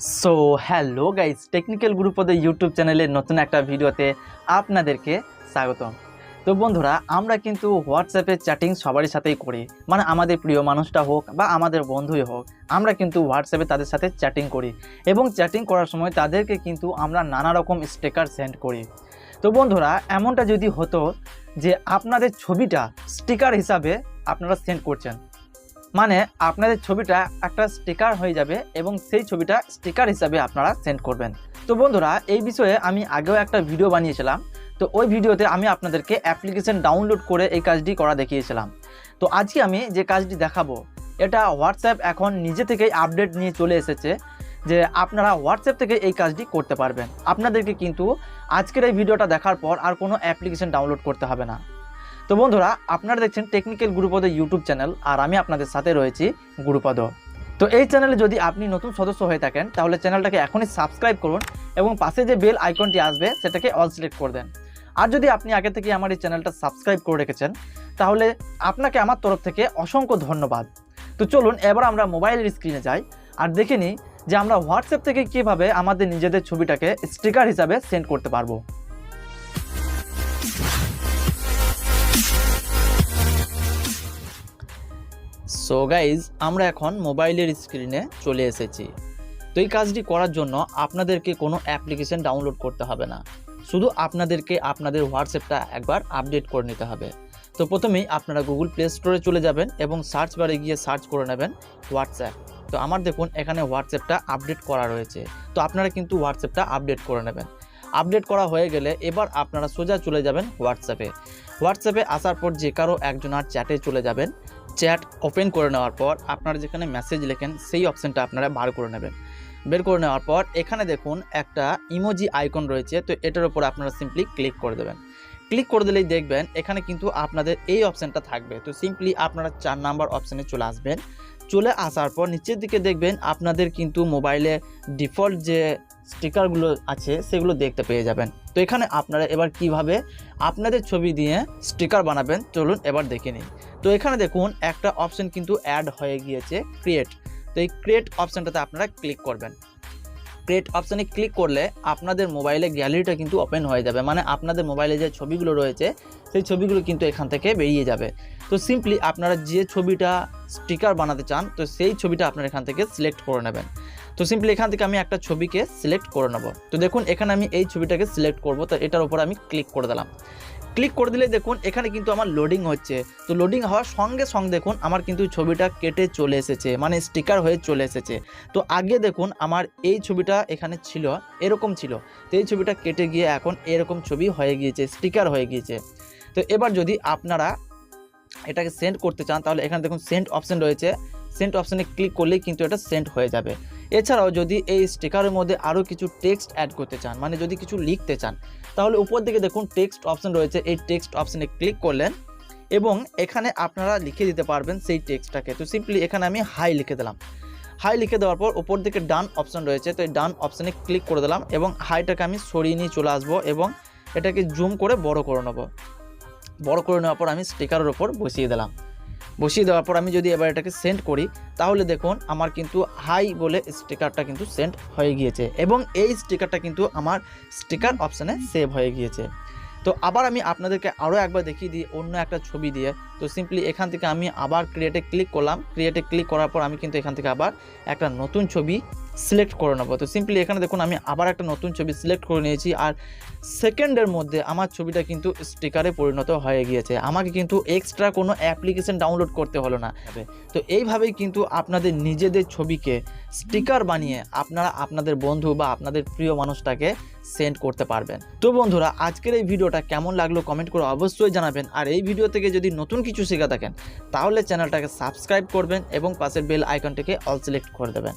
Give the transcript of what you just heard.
So hello guys technical গ্রুপদের YouTube চ্যানেলের নতুন একটা ভিডিওতে আপনাদেরকে স্বাগতম। তো বন্ধুরা, আমরা কিন্তু হোয়াটসঅ্যাপে চ্যাটিং সবারই সাথেই করি। মানে আমাদের প্রিয় মানুষটা হোক বা আমাদের বন্ধুই হোক, আমরা কিন্তু হোয়াটসঅ্যাপে তাদের সাথে চ্যাটিং করি। এবং চ্যাটিং করার সময় তাদেরকে কিন্তু আমরা নানা রকম স্টিকার সেন্ড করি। তো বন্ধুরা, এমনটা যদি হতো যে আপনাদের ছবিটা স্টিকার হিসাবে আপনারা সেন্ড করছেন মানে আপনাদের ছবিটা একটা স্টিকার হয়ে যাবে এবং সেই ছবিটা স্টিকার হিসাবে আপনারা সেন্ড করবেন। তো বন্ধুরা, এই বিষয়ে আমি আগেও একটা ভিডিও বানিয়েছিলাম। তো ওই ভিডিওতে আমি আপনাদেরকে অ্যাপ্লিকেশন ডাউনলোড করে এই কাজটি করা দেখিয়েছিলাম। তো আজকে আমি যে কাজটি দেখাবো, এটা হোয়াটসঅ্যাপ এখন নিজে থেকেই আপডেট নিয়ে চলে এসেছে যে আপনারা হোয়াটসঅ্যাপ থেকে এই কাজটি করতে পারবেন। আপনাদেরকে কিন্তু আজকের এই ভিডিওটা দেখার পর আর কোনো অ্যাপ্লিকেশন ডাউনলোড করতে হবে না। তো বন্ধুরা, আপনারা দেখছেন টেকনিক্যাল গুরুপদ ইউটিউব চ্যানেল আর আমি আপনাদের সাথে রয়েছি গুরুপদ তো এই চ্যানেলে যদি আপনি নতুন সদস্য হয়ে থাকেন, তাহলে চ্যানেলটাকে এখনই সাবস্ক্রাইব করুন এবং পাশে যে বেল আইকনটি আসবে, সেটাকে অল সিলেক্ট করে দেন। আর যদি আপনি আগে থেকে আমার এই চ্যানেলটা সাবস্ক্রাইব করে রেখেছেন, তাহলে আপনাকে আমার তরফ থেকে অসংখ্য ধন্যবাদ। তো চলুন, এবার আমরা মোবাইলের স্ক্রিনে যাই, আর দেখে নিই যে আমরা হোয়াটসঅ্যাপ থেকে কীভাবে আমাদের নিজেদের ছবিটাকে স্টিকার হিসাবে সেন্ড করতে পারব। সো গাইজ আমরা এখন মোবাইলের স্ক্রিনে চলে এসেছি। তো এই কাজটি করার জন্য আপনাদেরকে কোনো অ্যাপ্লিকেশন ডাউনলোড করতে হবে না। শুধু আপনাদেরকে আপনাদের হোয়াটসঅ্যাপটা একবার আপডেট করে নিতে হবে। তো প্রথমেই আপনারা গুগল প্লে স্টোরে চলে যাবেন এবং সার্চ বারে গিয়ে সার্চ করে নেবেন হোয়াটসঅ্যাপ তো আমার দেখুন, এখানে হোয়াটসঅ্যাপটা আপডেট করা রয়েছে। তো আপনারা কিন্তু হোয়াটসঅ্যাপটা আপডেট করে নেবেন। আপডেট করা হয়ে গেলে এবার আপনারা সোজা চলে যাবেন হোয়াটসঅ্যাপে হোয়াটসঅ্যাপে আসার পর যে কারও একজনের চ্যাটে চলে যাবেন। চ্যাট ওপেন করে নেওয়ার পর আপনারা যেখানে মেসেজ লেখেন, সেই অপশানটা আপনারা বার করে নেবেন। বের করে নেওয়ার পর এখানে দেখুন একটা ইমোজি আইকন রয়েছে, তো এটার উপর আপনারা সিম্পলি ক্লিক করে দেবেন। ক্লিক করে দিলেই দেখবেন এখানে কিন্তু আপনাদের এই অপশানটা থাকবে। তো সিম্পলি আপনারা চার নাম্বার অপশানে চলে আসবেন। চলে আসার পর নিচের দিকে দেখবেন আপনাদের কিন্তু মোবাইলে ডিফল্ট যে স্টিকারগুলো আছে, সেগুলো দেখতে পেয়ে যাবেন। তো এখানে আপনারা এবার কীভাবে আপনাদের ছবি দিয়ে স্টিকার বানাবেন, চলুন এবার দেখে নিন তো এখানে দেখুন, একটা অপশন কিন্তু অ্যাড হয়ে গিয়েছে ক্রিয়েট তো এই ক্রিয়েট অপশানটাতে আপনারা ক্লিক করবেন। ক্রিয়েট অপশানে ক্লিক করলে আপনাদের মোবাইলে গ্যালারিটা কিন্তু ওপেন হয়ে যাবে। মানে আপনাদের মোবাইলে যে ছবিগুলো রয়েছে, সেই ছবিগুলো কিন্তু এখান থেকে বেরিয়ে যাবে। তো সিম্পলি আপনারা যে ছবিটা স্টিকার বানাতে চান, তো সেই ছবিটা আপনারা এখান থেকে সিলেক্ট করে নেবেন। তো সিম্পলি এখান থেকে আমি একটা ছবিকে সিলেক্ট করে নেব। তো দেখুন, এখানে আমি এই ছবিটাকে সিলেক্ট করব, তো এটার উপর আমি ক্লিক করে দিলাম। ক্লিক করে দিলে দেখুন, এখানে কিন্তু আমার লোডিং হচ্ছে। তো লোডিং হওয়ার সঙ্গে সঙ্গে দেখুন, আমার কিন্তু ছবিটা কেটে চলে এসেছে মানে স্টিকার হয়ে চলে এসেছে। তো আগে দেখুন, আমার এই ছবিটা এখানে ছিল, এরকম ছিল। তো এই ছবিটা কেটে গিয়ে এখন এরকম ছবি হয়ে গিয়েছে স্টিকার হয়ে গিয়েছে। তো এবার যদি আপনারা এটাকে সেন্ড করতে চান, তাহলে এখানে দেখুন সেন্ড অপশান রয়েছে। সেন্ড অপশানে ক্লিক করলেই কিন্তু এটা সেন্ড হয়ে যাবে। এছাড়াও যদি এই স্টিকারের মধ্যে আরও কিছু টেক্সট অ্যাড করতে চান মানে যদি কিছু লিখতে চান, তাহলে উপর দিকে দেখুন টেক্সট অপশান রয়েছে। এই টেক্সট অপশানে ক্লিক করলেন এবং এখানে আপনারা লিখে দিতে পারবেন সেই টেক্সটটাকে তো সিম্পলি এখানে আমি হাই লিখে দিলাম। হাই লিখে দেওয়ার পর উপর দিকে ডান অপশান রয়েছে, তো এই ডান অপশানে ক্লিক করে দিলাম এবং হাইটাকে আমি সরিয়ে নিয়ে চলে আসব এবং এটাকে জুম করে বড় করে নেব। বড় করে নেওয়ার পর আমি স্টিকারের ওপর বসিয়ে দিলাম। বসিয়ে দেওয়ার পর আমি যদি এবার এটাকে সেন্ড করি, তাহলে দেখুন আমার কিন্তু হাই বলে স্টিকারটা কিন্তু সেন্ড হয়ে গিয়েছে এবং এই স্টিকারটা কিন্তু আমার স্টিকার অপশানে সেভ হয়ে গিয়েছে। তো আবার আমি আপনাদেরকে আরও একবার দেখিয়ে দিই অন্য একটা ছবি দিয়ে। তো সিম্পলি এখান থেকে আমি আবার ক্রিয়েটে ক্লিক করলাম। ক্রিয়েটে ক্লিক করার পর আমি কিন্তু এখান থেকে আবার একটা নতুন ছবি সিলেক্ট করে নেব। তো সিম্পলি এখানে দেখুন আমি আবার একটা নতুন ছবি সিলেক্ট করে নিয়েছি আর সেকেন্ডের মধ্যে আমার ছবিটা কিন্তু স্টিকারে পরিণত হয়ে গিয়েছে। আমাকে কিন্তু এক্সট্রা কোনো অ্যাপ্লিকেশন ডাউনলোড করতে হলো না। তো এইভাবেই কিন্তু আপনাদের নিজেদের ছবিকে স্টিকার বানিয়ে আপনারা আপনাদের বন্ধু বা আপনাদের প্রিয় মানুষটাকে সেন্ড করতে পারবেন। তো বন্ধুরা আজকের এই ভিডিওটা কেমন লাগল কমেন্ট করে অবশ্যই জানাবেন। আর এই ভিডিও থেকে যদি নতুন কিছু শেখা থাকেন তাহলে চ্যানেলটাকে সাবস্ক্রাইব করবেন এবং পাশের বেল আইকনটিকে অল সিলেক্ট করে দেবেন।